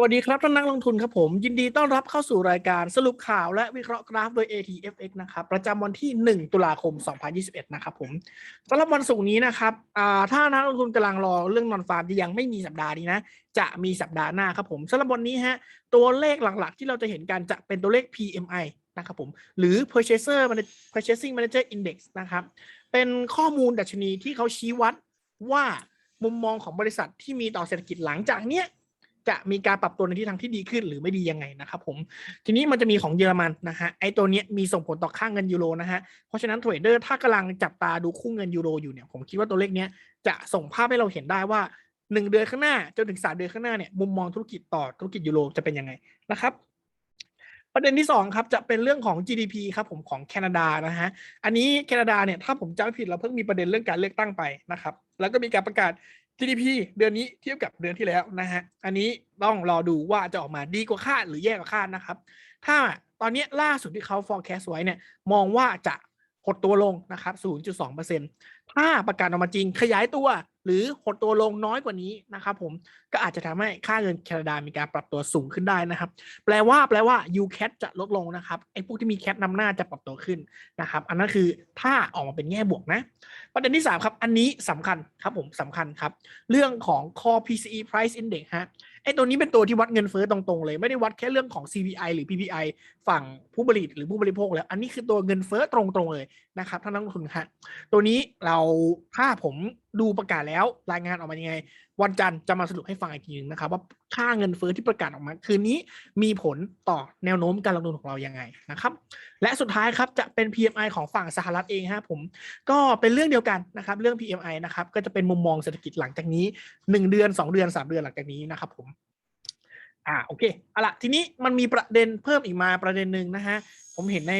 สวัสดีครับท่านนักลงทุนครับผม ยินดีต้อนรับเข้าสู่รายการสรุปข่าวและวิเคราะห์กราฟโดย ATFX นะครับประจำวันที่ 1 ตุลาคม 2021 นะครับผมสำหรับวันศุกร์นี้นะครับอ่าถ้านักลงทุนกำลังรอเรื่องนอนฟาร์มยังไม่มีสัปดาห์นี้นะ จะมีสัปดาห์หน้าครับผมสำหรับวันนี้ฮะตัวเลขหลักๆ ที่เราจะเห็นกันจะเป็นตัวเลข PMI นะครับผมหรือ Purchaser Purchasing Manager Index นะครับเป็นข้อมูลดัชนีที่เขาชี้วัดว่ามุมมองของบริษัทที่มีต่อเศรษฐกิจหลังจากเนี้ย จะมีการปรับตัวในทิศทางที่ดีขึ้นหรือไม่ดียังไงนะครับผมทีนี้มันจะมีของเยอรมันนะฮะไอตัวเนี้ยมีส่งผลต่อค่างเงินยูโรนะฮะเพราะฉะนั้นเทรดเดอร์ถ้ากำลังจับตาดูคู่เงินยูโรอยู่เนี่ยผมคิดว่าตัวเลขเนี้ยจะส่งภาพให้เราเห็นได้ว่า1เดือนข้างหน้าจนถึง3เดือนข้างหน้าเนี่ยมุมมองธุรกิจต่อธุรกิจยูโรจะเป็นยังไงนะครับ ประเด็นที่2ครับจะเป็นเรื่องของ GDP ครับผมของแคนาดานะฮะอันนี้แคนาดาเนี่ยถ้าผมจำไม่ผิดเราเพิ่งมีประเด็นเรื่องการเลือกตั้งไปนะครับ แล้วก็มีการประกาศ GDP เดือนนี้เทียบกับเดือนที่แล้วนะฮะ อันนี้ต้องรอดูว่าจะออกมาดีกว่าคาดหรือแย่กว่าคาดนะครับ ถ้าตอนนี้ล่าสุดที่เขา forecast ไว้เนี่ย มองว่าจะหดตัวลงนะครับ 0.2% ถ้าประกาศออกมาจริงขยายตัว หรือหดตัวลงน้อยกว่านี้นะครับผมก็อาจจะทำให้ค่าเงินแคนาดามีการปรับตัวสูงขึ้นได้นะครับ แปลว่าแปลว่า UCAT จะลดลงนะครับไอ้พวกที่มี CAT นำหน้าจะปรับตัวขึ้นนะครับ อันนั้นคือถ้าออกมาเป็นแง่บวกนะ ประเด็นที่ 3 ครับ อันนี้สำคัญครับผมสำคัญครับ เรื่องของ Core PCE Price Index ฮะไอ้ตัวนี้เป็นตัวที่วัดเงินเฟ้อตรงๆเลย ไม่ได้วัดแค่เรื่องของ CPI หรือ PPI ฝั่งผู้ผลิตหรือผู้บริโภคแล้ว อันนี้คือตัวเงินเฟ้อตรงๆเลยนะครับท่านนักลงทุนฮะตัวนี้เราถ้าผมดูประกาศแล้วรายงานออกมายังไง วันจันทร์จะมาสรุปให้ฟังอีกทีนึงนะครับ ว่าค่าเงินเฟ้อที่ประกาศออกมา คืนนี้มีผลต่อแนวโน้มการลงทุนของเรายังไงนะครับ และสุดท้ายครับจะเป็น PMI ของฝั่งสหรัฐเองฮะผม ก็เป็นเรื่องเดียวกันนะครับ เรื่อง PMI นะครับก็จะเป็นมุมมองเศรษฐกิจหลังจากนี้ 1 เดือน 2 เดือน 3 เดือนหลังจากนี้นะครับผม อ่าโอเคเอาละทีนี้มันมีประเด็นเพิ่มอีกมาประเด็นหนึ่งนะฮะ ผมเห็นใน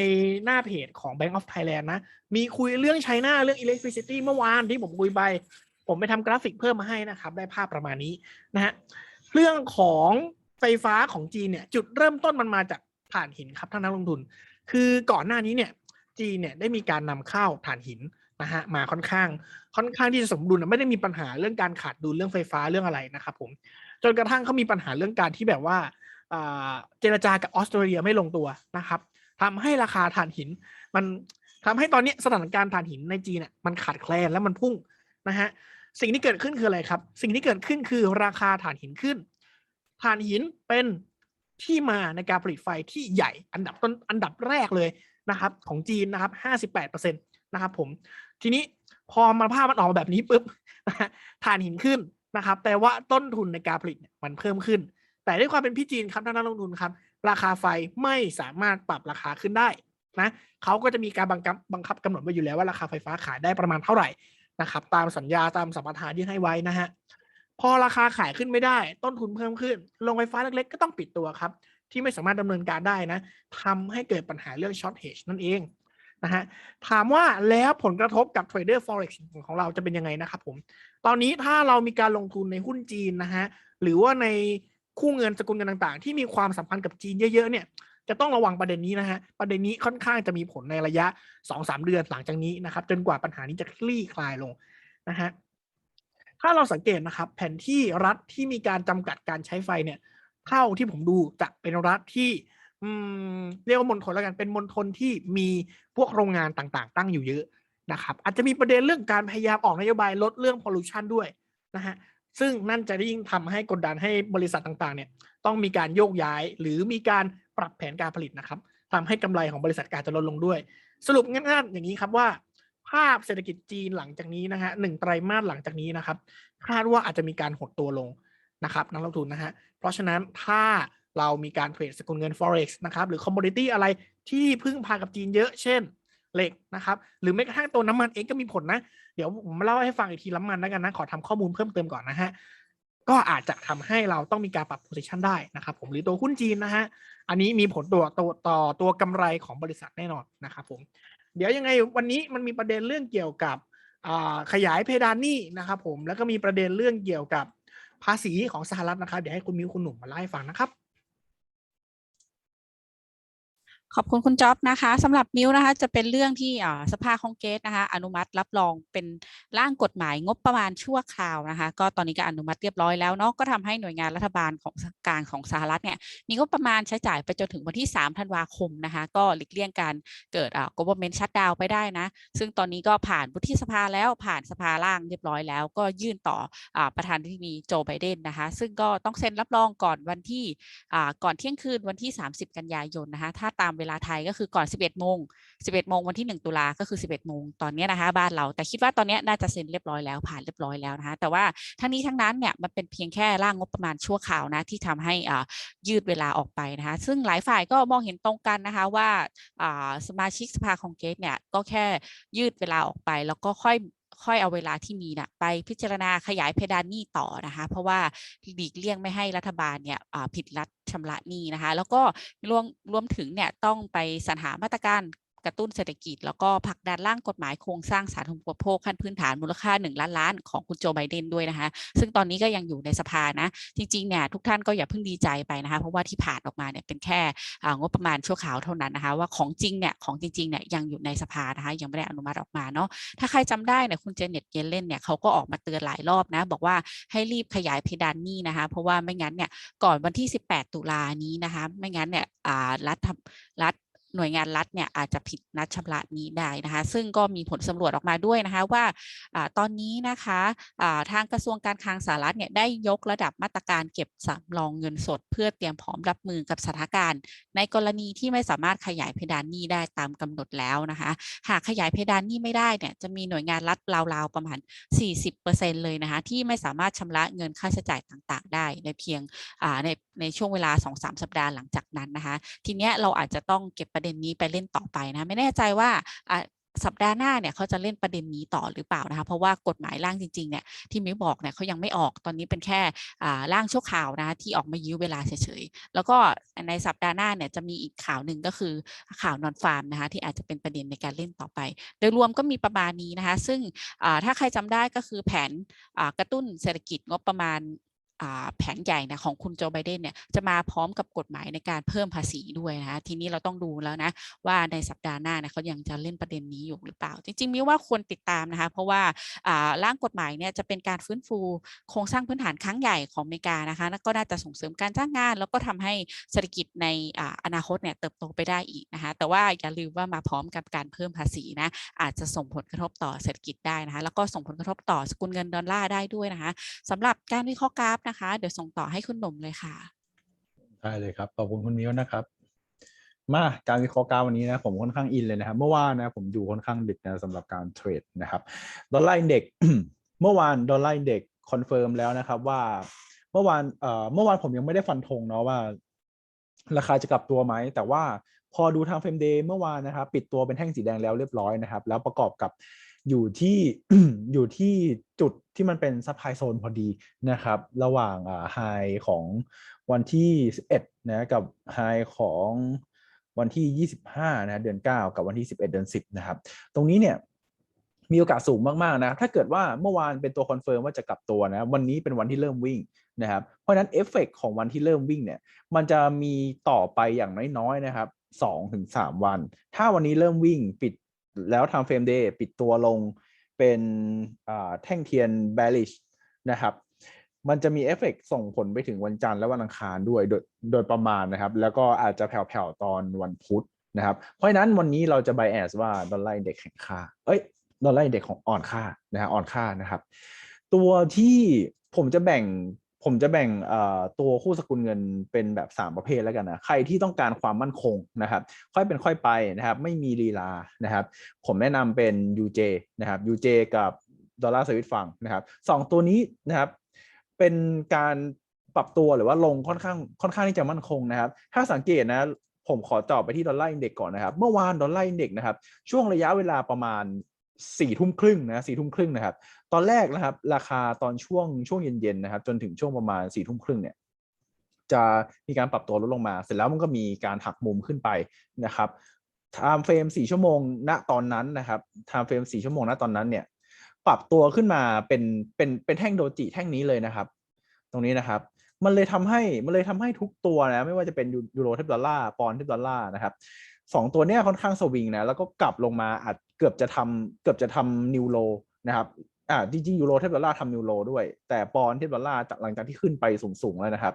หน้าเพจของ Bank of Thailand นะ มีคุยเรื่องไชน่าเรื่อง electricity เมื่อวานที่ผมคุยไป ผมไปทำกราฟิกเพิ่มมาให้นะครับ ได้ภาพประมาณนี้นะฮะ เรื่องของไฟฟ้าของจีนเนี่ย จุดเริ่มต้นมันมาจากถ่านหินครับท่านนักลงทุน คือก่อนหน้านี้เนี่ยจีนเนี่ยได้มีการนำเข้าถ่านหินนะฮะมาค่อนข้าง ค่อนข้างที่จะสมดุลไม่ได้มีปัญหาเรื่องการขาดดุลเรื่องไฟฟ้าเรื่องอะไรนะครับผม จนกระทั่งเขามีปัญหาเรื่องการที่แบบว่าเจรจากับออสเตรเลียไม่ลงตัวนะครับทำให้ราคาถ่านหิน มันทำให้ตอนนี้สถานการณ์ถ่านหินในจีนเนี่ยมันขาดแคลนแล้วมันพุ่งนะฮะสิ่งที่เกิดขึ้นคืออะไรครับ สิ่งที่เกิดขึ้นคือราคาถ่านหินขึ้นถ่านหินเป็นที่มาในการผลิตไฟที่ใหญ่อันดับต้นอันดับแรกเลยนะครับของจีนนะครับห้าสิบแปดเปอร์เซ็นะครับผม ทีนี้พอมาภาพมันออกมาแบบนี้ปุ๊บถ่านหินขึ้น นะครับ แต่ว่าต้นทุนในการผลิตมันเพิ่มขึ้น แต่ด้วยความเป็นพี่จีนครับท่านนักลงทุนครับ ราคาไฟไม่สามารถปรับราคาขึ้นได้นะเขาก็จะมีการบังคับบังคับกำหนดไว้อยู่แล้วว่าราคาไฟฟ้าขายได้ประมาณเท่าไหร่นะครับ ตามสัญญาตามสัมปทานที่ให้ไว้นะฮะพอราคาขายขึ้นไม่ได้ ต้นทุนเพิ่มขึ้นโรงไฟฟ้าเล็กๆ ก็ต้องปิดตัวครับ ที่ไม่สามารถดำเนินการได้นะทำให้เกิดปัญหาเรื่องช็อตเฮชนั่นเองนะฮะถามว่าแล้วผลกระทบกับเทรดเดอร์ forex ของเราจะเป็นยังไงนะครับผม ตอนนี้ถ้าเรามีการลงทุนในหุ้นจีนนะฮะหรือว่าในคู่เงินสกุลเงินต่างๆ ที่มีความสัมพันธ์กับจีนเยอะๆเนี่ยจะต้องระวังประเด็นนี้นะฮะ ประเด็นนี้ค่อนข้างจะมีผลในระยะ 2-3 เดือนหลังจากนี้นะครับ จนกว่าปัญหานี้จะคลี่คลายลงนะฮะ ถ้าเราสังเกตนะครับ แผนที่รัฐที่มีการจำกัดการใช้ไฟเนี่ย เท่าที่ผมดูจะเป็นรัฐที่เรียกว่ามณฑลแล้วกัน เป็นมณฑลที่มีพวกโรงงานต่างๆ ตั้งอยู่เยอะ นะครับอาจจะมีประเด็นเรื่องการพยายามออกนโยบายลดเรื่องพอลูชันด้วยนะฮะซึ่งนั่นจะยิ่งทำให้กดดันให้บริษัทต่างๆเนี่ยต้องมีการโยกย้าย หรือมีการปรับแผนการผลิตนะครับทำให้กำไรของบริษัทการจะลดลงด้วย สรุปง่ายๆอย่างนี้ครับว่า ภาพเศรษฐกิจจีนหลังจากนี้นะฮะหนึ่งไตรมาสหลังจากนี้นะครับคาดว่าอาจจะมีการหดตัวลงนะครับนักลงทุนนะฮะเพราะฉะนั้นถ้าเรามีการเทรดสกุลเงิน forex นะครับหรือ commodity อะไรที่พึ่งพากับจีนเยอะเช่น เหล็กนะครับ หรือแม้กระทั่งตัวน้ำมันเองก็มีผลนะ เดี๋ยวผมเล่าให้ฟังอีกทีน้ำมันแล้วกันนะ ขอทำข้อมูลเพิ่มเติมก่อนนะฮะ ก็อาจจะทำให้เราต้องมีการปรับ position ได้นะครับ ผมหรือตัวหุ้นจีนนะฮะ อันนี้มีผลตัวตัวต่อตัวกำไรของบริษัทแน่นอนนะครับผม เดี๋ยวยังไงวันนี้มันมีประเด็นเรื่องเกี่ยวกับขยายเพดานหนี้นะครับผม แล้วก็มีประเด็นเรื่องเกี่ยวกับภาษีของสหรัฐนะครับ เดี๋ยวให้คุณมิวคุณหนุ่มมาเล่ฟังนะครับ ขอบคุณคุณจ๊อบนะคะสำหรับมิวนะคะจะเป็นเรื่องที่สภาคองเกสนะคะอนุมัติรับรองเป็นร่างกฎหมายงบประมาณชั่วคราวนะคะ ก็ตอนนี้ก็อนุมัติเรียบร้อยแล้วเนาะก็ทำให้หน่วยงานรัฐบาลของกลางของสหรัฐเนี่ยมีงบประมาณใช้จ่ายไปจนถึงวันที่ 3 ธันวาคมนะคะ ก็หลีกเลี่ยงการเกิดอ่า government shutdown ไปได้นะ ซึ่งตอนนี้ก็ผ่านวุฒิสภาแล้วผ่านสภาล่างเรียบร้อยแล้ว ก็ยื่นต่ออาประธานาธิบดีโจไบเดนนะคะ ซึ่งก็ต้องเซ็นรับรองก่อนวันที่อ่าก่อนเที่ยงคืนวันที่ 30 กันยายนนะคะถ้าตามเวลาไทยก็คือก่อน 11โมง11โมงวันที่ 1 ตุลาก็คือ 11โมงตอนนี้นะคะบ้านเราแต่คิดว่าตอนนี้น่าจะเซ็นเรียบร้อยแล้วผ่านเรียบร้อยแล้วนะคะแต่ว่าทั้งนี้ทั้งนั้นเนี่ยมันเป็นเพียงแค่ร่างงบประมาณชั่วคราวนะที่ทำให้อ่ายืดเวลาออกไปนะคะซึ่งหลายฝ่ายก็มองเห็นตรงกันนะคะว่าอ่าสมาชิกสภาคองเกรสเนี่ยก็แค่ยืดเวลาออกไป แล้วก็ค่อย ค่อยเอาเวลาที่มีนะไปพิจารณาขยายเพดานหนี้ต่อนะคะ เพราะว่าหลีกเลี่ยงไม่ให้รัฐบาลเนี่ยผิดรัฐชำระหนี้นะคะ แล้วก็รวมรวมถึงเนี่ยต้องไปสรรหามาตรการ กระตุ้นเศรษฐกิจ แล้วก็ผลักดันร่างกฎหมายโครงสร้างสาธารณูปโภคขั้นพื้นฐานมูลค่า 1 ล้านล้านของคุณโจไบเดนด้วยนะคะ ซึ่งตอนนี้ก็ยังอยู่ในสภานะ จริงๆเนี่ยทุกท่านก็อย่าเพิ่งดีใจไปนะคะ เพราะว่าที่ผ่านออกมาเนี่ยเป็นแค่อ่างบประมาณชั่วคราวเท่านั้นนะคะ ว่าของจริงเนี่ยของจริงๆเนี่ยยังอยู่ในสภานะคะยังไม่ได้อนุมัติออกมาเนาะถ้าใครจำได้เนี่ยคุณเจเน็ตเยเลนเนี่ยเขาก็ออกมาเตือนหลายรอบนะ บอกว่าให้รีบขยายเพดานหนี้นะคะ เพราะว่าไม่งั้นเนี่ยก่อนวันที่ 18 ตุลานี้นะคะ ไม่งั้นเนี่ยรัฐรัฐ หน่วยงานรัฐเนี่ยอาจจะผิดนัดชำระนี้ได้นะคะ ซึ่งก็มีผลสำรวจออกมาด้วยนะคะว่าอตอนนี้นะคะทางกระทรวงการคลังสหรัฐเนี่ยได้ยกระดับมาตรการเก็บสำรองเงินสด เพื่อเตรียมพร้อมรับมือกับสถานการณ์ ในกรณีที่ไม่สามารถขยายเพดานหนี้ได้ตามกำหนดแล้วนะคะ หากขยายเพดานหนี้ไม่ได้เนี่ยจะมีหน่วยงานรัฐราวๆประมาณ 40%เลยนะคะที่ไม่สามารถชำระเงินค่าใช้จ่ายต่างๆ ได้ในเพียงใน ในช่วงเวลา 2-3 สัปดาห์หลังจากนั้นนะคะ ทีเนี้ยเราอาจจะต้องเก็บประเด็นนี้ไปเล่นต่อไปนะไม่แน่ใจว่าสัปดาห์หน้าเนี่ยเขาจะเล่นประเด็นนี้ต่อหรือเปล่านะคะ เพราะว่ากฎหมายร่างจริงๆเนี่ยที่มิวบอกเนี่ยเขายังไม่ออกตอนนี้เป็นแค่ร่างชั่วคราวนะะที่ออกมายื้อเวลาเฉยๆ แล้วก็ในสัปดาห์หน้าเนี่ยจะมีอีกข่าวหนึ่งก็คือข่าวนอนฟาร์มนะคะที่อาจจะเป็นประเด็นในการเล่นต่อไป โดยรวมก็มีประมาณนี้นะคะ ซึ่งถ้าใครจำได้ก็คือแผนกระตุ้นเศรษฐกิจงบประมาณ แผนใหญ่นะของคุณโจไบเดนเนี่ยจะมาพร้อมกับกฎหมายในการเพิ่มภาษีด้วยนะคะทีนี้เราต้องดูแล้วนะว่าในสัปดาห์หน้านะเขายังจะเล่นประเด็นนี้อยู่หรือเปล่า จริงๆมิว่าควรติดตามนะคะเพราะว่าร่างกฎหมายเนี่ยจะเป็นการฟื้นฟูโครงสร้างพื้นฐานครั้งใหญ่ของอเมริกานะคะแล้วก็น่าจะส่งเสริมการจ้างงาน แล้วก็ทำให้เศรษฐกิจในออนาคตเนี่ยเติบโตไปได้อีกนะคะแต่ว่าอย่าลืมว่ามาพร้อมกับการเพิ่มภาษีนะอาจจะส่งผลกระทบต่อเศรษฐกิจได้นะคะแล้วก็ส่งผลกระทบต่อสกุลเงินดอลลาร์ได้ด้วยนะคะสำหรับการวิเคราะห์กราฟนะคะ เดี๋ยวส่งต่อให้คุณหนุ่มเลยค่ะ ได้เลยครับ ขอบคุณคุณมิ้วนะครับ มาการวิเคราะห์กราฟวันนี้นะผมค่อนข้างอินเลยนะครับ เมื่อวานนะผมอยู่ค่อนข้างดึกนะสำหรับการเทรดนะครับ ดอลลาร์อินเด็กเมื่อวานดอลลาร์อินเด็กคอนเฟิร์มแล้วนะครับว่าเมื่อวานเอ่อเมื่อวานผมยังไม่ได้ฟันธงเนาะว่า ราคาจะกลับตัวไหม แต่ว่าพอดูทางเฟรมเดย์เมื่อวานนะครับ ปิดตัวเป็นแท่งสีแดงแล้วเรียบร้อยนะครับ แล้วประกอบกับ อยู่ที่อยู่ที่จุดที่มันเป็นซัพพลายโซนพอดีนะครับ ระหว่างอ่าไฮของวันที่ 11 นะกับไฮของวันที่ 25 นะเดือน 9 กับวันที่ 11 เดือน 10 นะครับ ตรงนี้เนี่ยมีโอกาสสูงมาก ๆ นะ ถ้าเกิดว่าเมื่อวานเป็นตัวคอนเฟิร์มว่าจะกลับตัวนะ วันนี้เป็นวันที่เริ่มวิ่งนะครับ เพราะฉะนั้นเอฟเฟกของวันที่เริ่มวิ่งเนี่ย มันจะมีต่อไปอย่างน้อย ๆ นะครับ2ถึง3วัน ถ้าวันนี้เริ่มวิ่งปิด แล้วทำเฟรมเดย์ปิดตัวลงเป็นแท่งเทียน bearish นะครับ มันจะมีเอฟเฟกส่งผลไปถึงวันจันทร์และวันอังคารด้วยโดยโดยประมาณนะครับ แล้วก็อาจจะแผ่วๆตอนวันพุธนะครับ เพราะนั้นวันนี้เราจะ bias ว่าดอลลาร์อินเด็กแข็งค่า เอ้ยดอลลาร์อินเด็กของอ่อนค่านะฮะอ่อนค่านะครับ ตัวที่ผมจะแบ่ง ผมจะแบ่งตัวคู่สกุลเงินเป็นแบบ 3 ประเภทแล้วกันนะ ใครที่ต้องการความมั่นคงนะครับ ค่อยเป็นค่อยไปนะครับ ไม่มีลีลานะครับ ผมแนะนำเป็น UJ นะครับ UJ กับดอลลาร์สวิตฟังนะครับสองตัวนี้นะครับ เป็นการปรับตัวหรือว่าลงค่อนข้างค่อนข้างที่จะมั่นคงนะครับ ถ้าสังเกตนะผมขอเจาะไปที่ดอลลาร์อินเด็กก่อนนะครับ เมื่อวานดอลลาร์อินเด็กนะครับ ช่วงระยะเวลาประมาณสี่ทุ่มครึ่งนะสี่ทุ่มครึ่งนะครับ ตอนแรกนะครับ ราคาตอนช่วงช่วงเย็นๆนะครับ จนถึงช่วงประมาณสี่ทุ่มครึ่งเนี่ยจะมีการปรับตัวลดลงมา เสร็จแล้วมันก็มีการหักมุมขึ้นไปนะครับไทม์เฟรมสี่ชั่วโมงณตอนนั้นนะครับไทม์เฟรมสี่ชั่วโมงณตอนนั้นเนี่ย ปรับตัวขึ้นมาเป็นเป็นเป็นแท่งโดจิแท่งนี้เลยนะครับ ตรงนี้นะครับมันเลยทำให้มันเลยทำให้ทุกตัวนะ ไม่ว่าจะเป็นยูโรเทปดอลลาร์ปอนเทปดอลลาร์นะครับสองตัวเนี้ยค่อนข้างสวิงนะแล้วก็กลับลงมาอาจเกือบจะทำเกือบจะทำนิวโลนะครับ อ่าจริงๆยูโรเทปดอลลาร์ทำนิวโลด้วย แต่ปอนด์เทปดอลลาร์จาหลังจากที่ขึ้นไปสูงๆแล้วนะครับ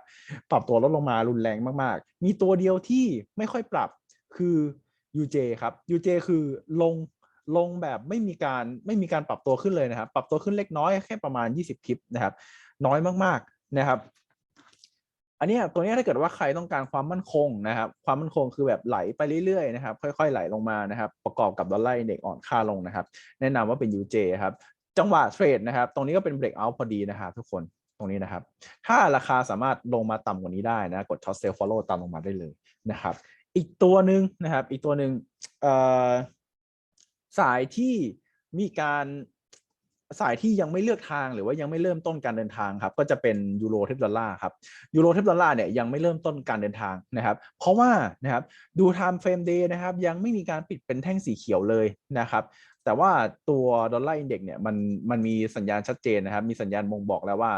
ปรับตัวลดลงมารุนแรงมากๆ มีตัวเดียวที่ไม่ค่อยปรับคือ UJ ครับ UJ คือลงลงแบบไม่มีการไม่มีการปรับตัวขึ้นเลยนะครับ ปรับตัวขึ้นเล็กน้อยแค่ประมาณ 20พิปนะครับ น้อยมากๆนะครับ อันนี้ตัวนี้ถ้าเกิดว่าใครต้องการความมั่นคงนะครับ ความมั่นคงคือแบบไหลไปเรื่อยๆนะครับ ค่อยๆไหลลงมานะครับ ประกอบกับดอลลาร์อินเด็กซ์อ่อนค่าลงนะครับ แนะนำว่าเป็น UJ ครับ จังหวะเทรดนะครับ ตรงนี้ก็เป็นเบรกเอาท์พอดีนะครับทุกคนตรงนี้นะครับ ถ้าราคาสามารถลงมาต่ำกว่านี้ได้นะ กด top sell follow ตามลงมาได้เลยนะครับ อีกตัวหนึ่งนะครับ อีกตัวหนึ่งสายที่มีการ สายที่ยังไม่เลือกทางหรือว่ายังไม่เริ่มต้นการเดินทางครับก็จะเป็นยูโรเทปดอลลาร์ครับยูโรเทปดอลลาร์เนี่ยยังไม่เริ่มต้นการเดินทางนะครับ เพราะว่านะครับดู time frame day นะครับยังไม่มีการปิดเป็นแท่งสีเขียวเลยนะครับแต่ว่าตัวดอลลาร์อินเด็กซ์เนี่ยมันมันมีสัญญาณชัดเจนนะครับ มีสัญญาณบ่งบอกแล้วว่า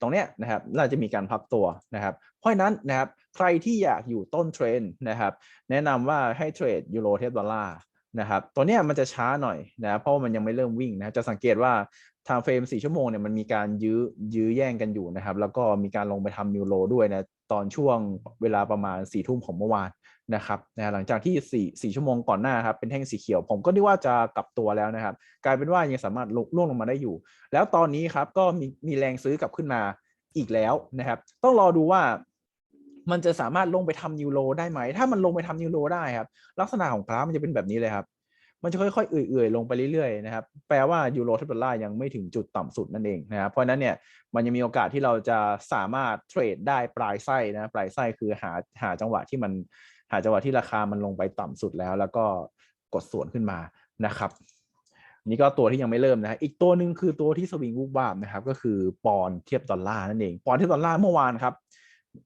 ตรงเนี้ยนะครับน่าจะมีการพักตัวนะครับ เพราะนั้นนะครับใครที่อยากอยู่ต้นเทรนนะครับแนะนำว่าให้เทรดยูโรเทปดอลลาร์ นะครับตัวเนี้ยมันจะช้าหน่อยนะเพราะว่ามันยังไม่เริ่มวิ่งนะจะสังเกตว่าทางเฟรม4ชั่วโมงเนี่ยมันมีการยื้อยื้อแย่งกันอยู่นะครับ แล้วก็มีการลงไปทำนิวโรด้วยนะตอนช่วงเวลาประมาณ4ี่ทุ่มของเมื่อวานนะครับนะหลังจากที่ 4 4 ชั่วโมงก่อนหน้าครับเป็นแท่งสีเขียว ผมก็นึกว่าจะกลับตัวแล้วนะครับ กลายเป็นว่ายังสามารถลงล่วงลงมาได้อยู่ แล้วตอนนี้ครับก็มีมีแรงซื้อกลับขึ้นมาอีกแล้วนะครับ ต้องรอดูว่า มันจะสามารถลงไปทำนิวโรได้ไหม ถ้ามันลงไปทำนิวโรได้ครับ ลักษณะของกราฟมันจะเป็นแบบนี้เลยครับ มันจะค่อยๆเอื่อยๆลงไปเรื่อยๆนะครับ แปลว่ายูโรเทปดอลลาร์ยังไม่ถึงจุดต่ำสุดนั่นเองนะครับ เพราะนั้นเนี่ย มันยังมีโอกาสที่เราจะสามารถเทรดได้ปลายไส้นะ ปลายไส้คือหาหาจังหวะที่มันหาจังหวะที่ราคามันลงไปต่ำสุดแล้ว แล้วก็กดสวนขึ้นมานะครับนี่ก็ตัวที่ยังไม่เริ่มนะอีกตัวหนึ่งคือตัวที่สวิงวูบวาบนะครับ ก็คือปอนด์เทียบดอลลาร์นั่นเอง ปอนด์เทียบดอลลาร์เมื่อวานครับ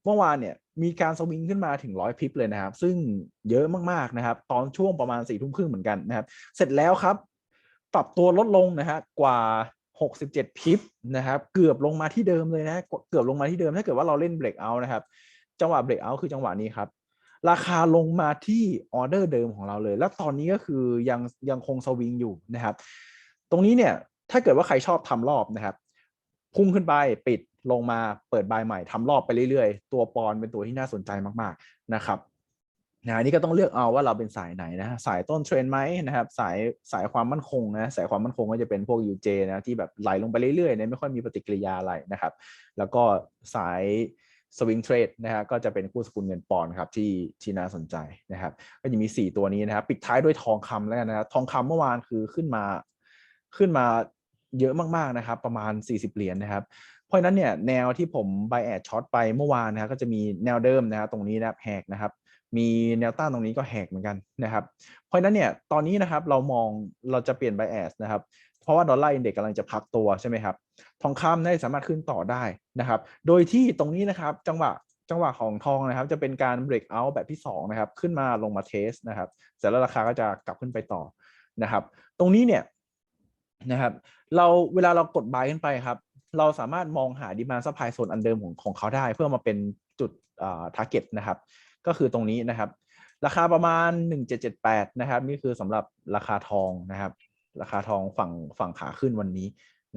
เมื่อวานเนี่ยมีการสวิงขึ้นมาถึงร้อยพิปเลยนะครับ ซึ่งเยอะมากๆนะครับ ตอนช่วงประมาณสี่ทุ่มครึ่งเหมือนกันนะครับ เสร็จแล้วครับ ปรับตัวลดลงนะฮะกว่า 67 พิปนะครับ เกือบลงมาที่เดิมเลยนะ เกือบลงมาที่เดิมถ้าเกิดว่าเราเล่นเบรกเอาท์นะครับ จังหวะเบรกเอาท์คือจังหวะนี้ครับ ราคาลงมาที่ออเดอร์เดิมของเราเลย แล้วตอนนี้ก็คือยังยังคงสวิงอยู่นะครับ ตรงนี้เนี่ยถ้าเกิดว่าใครชอบทำรอบนะครับ พุ่งขึ้นไปปิด ลงมาเปิดบายใหม่ทำรอบไปเรื่อยๆ ตัวปอนเป็นตัวที่น่าสนใจมากๆนะครับนะอันนี้ก็ต้องเลือกเอาว่าเราเป็นสายไหนนะสายต้นเทรนไหมนะครับ สายสายความมั่นคงนะสายความมั่นคงก็จะเป็นพวก UJ นะที่แบบไหลลงไปเรื่อยๆเนี่ยไม่ค่อยมีปฏิกิริยาอะไรนะครับ แล้วก็สายสวิงเทรดนะฮะก็จะเป็นคู่สกุลเงินปอนครับที่ที่น่าสนใจนะครับ ก็จะมี 4 ตัวนี้นะครับปิดท้ายด้วยทองคำแล้วกันนะครับทองคำเมื่อวานคือขึ้นมาขึ้นมาเยอะมากๆนะครับ ประมาณ 40 เหรียญนะครับ ราะฉะนั้นเนี่ยแนวที่ผม buy at short ไปเมื่อวานนะครับก็จะมีแนวเดิมนะครับตรงนี้นะครับแหกนะครับ มีแนวต้านตรงนี้ก็แหกเหมือนกันนะครับ เพราะฉะนั้นเนี่ยตอนนี้นะครับเรามองเราจะเปลี่ยน buy at นะครับเพราะว่าดอลลาร์อินเด็กซ์กำลังจะพักตัวใช่ไหมครับทองคำได้สามารถขึ้นต่อได้นะครับ โดยที่ตรงนี้นะครับจังหวะจังหวะของทองนะครับ จะเป็นการ break out แบบที่2นะครับขึ้นมาลงมาเทสนะครับเสร็จแล้วราคาก็จะกลับขึ้นไปต่อนะครับ ตรงนี้เนี่ยนะครับ เราเวลาเรากด buy ขึ้นไปครับ เราสามารถมองหา demand supply zone อันเดิมของของเขาได้ เพื่อมาเป็นจุดอ่า target นะครับ ก็คือตรงนี้นะครับ ราคาประมาณ 1778 นะครับ นี่คือสำหรับราคาทองนะครับ ราคาทองฝั่งฝั่งขาขึ้นวันนี้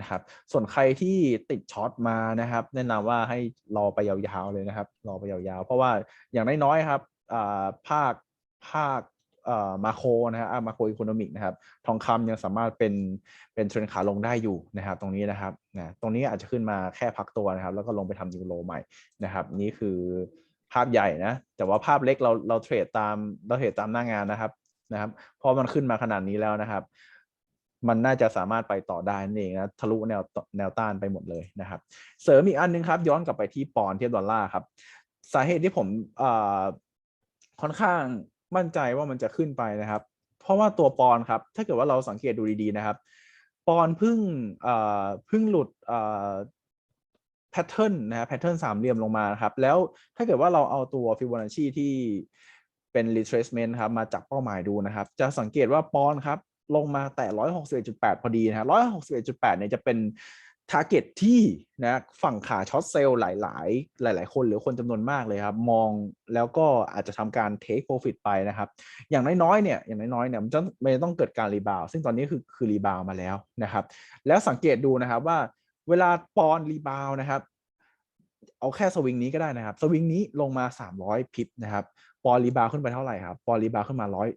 นะครับ ส่วนใครที่ติดช็อตมานะครับ แนะนำว่าให้รอไปยาวๆเลยนะครับ รอไปยาวๆ เพราะว่าอย่างน้อยๆครับอ่าภาคภาค มาโครนะฮะมาโครอีโคโนมิกนะครับ ทองคำยังสามารถเป็นเป็นเทรนขาลงได้อยู่นะครับ ตรงนี้นะครับนะตรงนี้อาจจะขึ้นมาแค่พักตัวนะครับ แล้วก็ลงไปทำยูโรใหม่นะครับ นี่คือภาพใหญ่นะ แต่ว่าภาพเล็กเราเราเทรดตามเราเทรดตามหน้างานนะครับนะครับพราะมันขึ้นมาขนาดนี้แล้วนะครับ มันน่าจะสามารถไปต่อได้นั่นเองนะทะลุแนวแนวต้านไปหมดเลยนะครับ เสริมอีกอันหนึงครับ ย้อนกลับไปที่ปอนเทียบดอลลาร์ครับ สาเหตุที่ผมเอ่อค่อนข้าง มั่นใจว่ามันจะขึ้นไปนะครับ เพราะว่าตัวปอนครับ ถ้าเกิดว่าเราสังเกตดูดีๆนะครับ ปอนด์เพิ่งเอ่อพิ่งหลุดเอ่อแพทเทิร์นนะฮะแพทเทิร์นสามเหลี่ยมลงมาครับ แล้วถ้าเกิดว่าเราเอาตัวฟิโบนัชชีที่เป็น retracement ครับ มาจับเป้าหมายดูนะครับ จะสังเกตว่าปอนครับ ลงมาแต่ 161.8 พอดีนะฮะ161.8 เนี่ยจะเป็น ทาร์เก็ตที่นะฝั่งขาช็อตเซลล์หลาย ๆ หลาย ๆ คนหรือคนจำนวนมากเลยครับ มองแล้วก็อาจจะทำการ take profit ไปนะครับ อย่างน้อยๆเนี่ยอย่างน้อยๆเนี่ยมันจะมันจะต้องเกิดการรีบาวซึ่งตอนนี้คือคือรีบาวมาแล้วนะครับ แล้วสังเกตดูนะครับว่าเวลาปอนรีบาวนะครับ เอาแค่สวิงนี้ก็ได้นะครับ สวิงนี้ลงมา 300 พิปนะครับ ปอนรีบาวขึ้นไปเท่าไหร่ครับ ปอนรีบาวขึ้นมาร้อย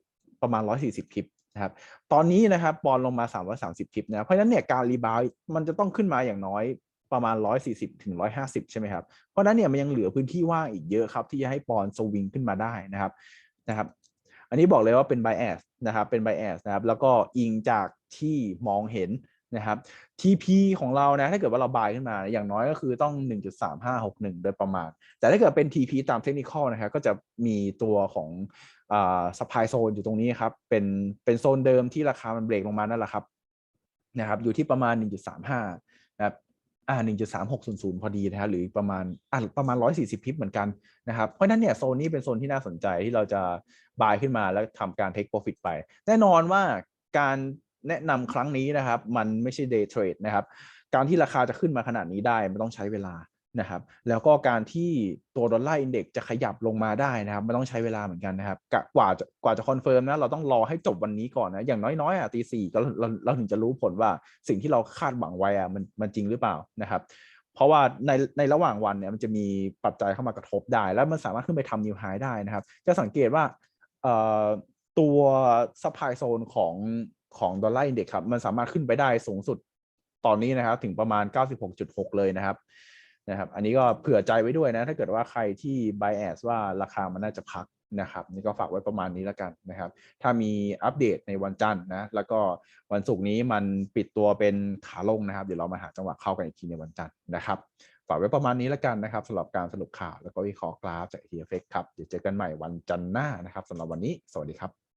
ประมาณ 140 พิป นะครับตอนนี้นะครับปอนลงมา 330 ทิปนะเพราะฉะนั้นเนี่ยการรีบาวมันจะต้องขึ้นมาอย่างน้อยประมาณ 140 ถึง 150 ใช่ไหมครับ เพราะฉะนั้นเนี่ยมันยังเหลือพื้นที่ว่างอีกเยอะครับ ที่จะให้ปอนสวิงขึ้นมาได้นะครับนะครับ อันนี้บอกเลยว่าเป็น bias นะครับเป็น bias นะครับ แล้วก็อิงจากที่มองเห็น นะครับ TP ของเรานะถ้าเกิดว่าเราบายขึ้นมา อย่างน้อยก็คือต้อง 1.3561 โดยประมาณ แต่ถ้าเกิดเป็น TP ตามเทคนิคนะครับก็จะมีตัวของอ่า supply zone อยู่ตรงนี้ครับ เป็นเป็นโซนเดิมที่ราคามันเบรกลงมานั่นแหละครับนะครับ อยู่ที่ประมาณ 1.35 นะครับอ่า1.3600 พอดีนะครับหรือประมาณอ่าประมาณ 140 พิปเหมือนกันนะครับ เพราะฉะนั้นเนี่ยโซนนี้เป็นโซนที่น่าสนใจที่เราจะบายขึ้นมาแล้วทำการ take profit ไป แน่นอนว่าการ แนะนำครั้งนี้นะครับ มันไม่ใช่ day trade นะครับ การที่ราคาจะขึ้นมาขนาดนี้ได้มันต้องใช้เวลานะครับ แล้วก็การที่ตัวดอลลาร์อินเด็กจะขยับลงมาได้นะครับ มันต้องใช้เวลาเหมือนกันนะครับกกว่าจะกว่าจะคอนเฟิร์มนะ เราต้องรอให้จบวันนี้ก่อนนะ อย่างน้อยๆอะตีสี่ก็เราเราถึงจะรู้ผลว่าสิ่งที่เราคาดหวังไว้อะมันมันจริงหรือเปล่านะครับเพราะว่าในในระหว่างวันเนี่ยมันจะมีปัจจัยเข้ามากระทบได้ แล้วมันสามารถขึ้นไปทำนิวไฮได้นะครับ จะสังเกตว่าเอ่อตัวซัพพลายโซนของ ของดอลลาร์อินเด็กซ์ครับ มันสามารถขึ้นไปได้สูงสุดตอนนี้นะครับ ถึงประมาณ 96.6 เลยนะครับนะครับ อันนี้ก็เผื่อใจไว้ด้วยนะ ถ้าเกิดว่าใครที่ bias ว่าราคามันน่าจะพักนะครับ นี่ก็ฝากไว้ประมาณนี้แล้วกันนะครับ ถ้ามีอัปเดตในวันจันทร์นะ แล้วก็วันศุกร์นี้มันปิดตัวเป็นขาลงนะครับ เดี๋ยวเรามาหาจังหวะเข้ากันอีกทีในวันจันทร์นะครับ ฝากไว้ประมาณนี้แล้วกันนะครับสำหรับการสรุปข่าวแล้วก็วิเคราะห์กราฟจาก TFX ครับ เดี๋ยวเจอกันใหม่วันจันทร์หน้านะครับสำหรับวันนี้ สวัสดีครับ